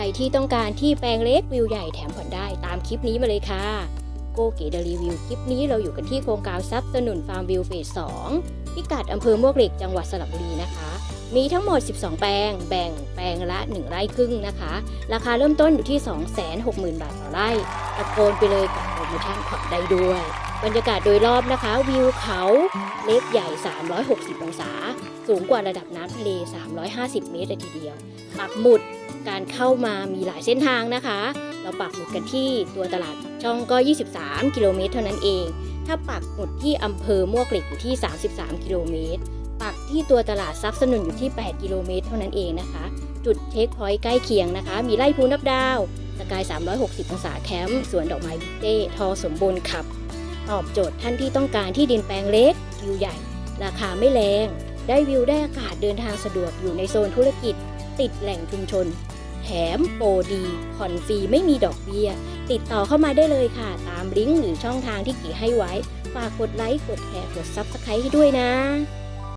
รที่ต้องการที่แปลงเล็กวิวใหญ่แถมผ่อนได้ตามคลิปนี้มาเลยค่ะ โกเก๋เดรีวิวคลิปนี้เราอยู่กันที่โครงการซับสนุนฟาร์มวิวเฟส2พิกัดอำเภอมวกเหล็กจังหวัดสระบุรีนะคะ มีทั้งหมด 12 แปลง แบ่งแปลงละ 1 ไร่ครึ่งนะคะ ราคาเริ่มต้นอยู่ที่ 260,000 บาทต่อไร่ตะโกนไปเลยกับโปรโมชั่นผ่อนได้ด้วยบรรยากาศโดยรอบนะคะ วิวเขาเล็กใหญ่ 360 องศา สูงกว่าระดับน้ำทะเล 350 เมตรเลยทีเดียว ปักหมุด การเข้ามามีหลายเส้นทางนะคะ เราปักหมุดกันที่ตัวตลาดช่องก็ 23 กิโลเมตรเท่านั้นเอง ถ้าปักหมุดที่อำเภอมวกเหล็กอยู่ที่ 33 กิโลเมตร ปักที่ตัวตลาดซับสนุนอยู่ที่ 8 กิโลเมตรเท่านั้นเองนะคะ จุดเช็คพอยต์ใกล้เคียงนะคะ มีไร่ภูนับดาว สกาย 360 องศาแคมป์สวนดอกไม้บิเต้ทอสมบูรณ์ขับ ตอบโจทย์ท่านที่ต้องการที่ดินแปลงเล็กวิวใหญ่ ราคาไม่แรง ได้วิวได้อากาศเดินทางสะดวกอยู่ในโซนธุรกิจ ติดแหล่งชุมชน แถมโปรดี ผ่อนฟรีไม่มีดอกเบี้ย ติดต่อเข้ามาได้เลยค่ะ ตามลิงก์หรือช่องทางที่กี่ให้ไว้ ฝากกดไลค์ กดแชร์ กดซับสไครต์ให้ด้วยนะ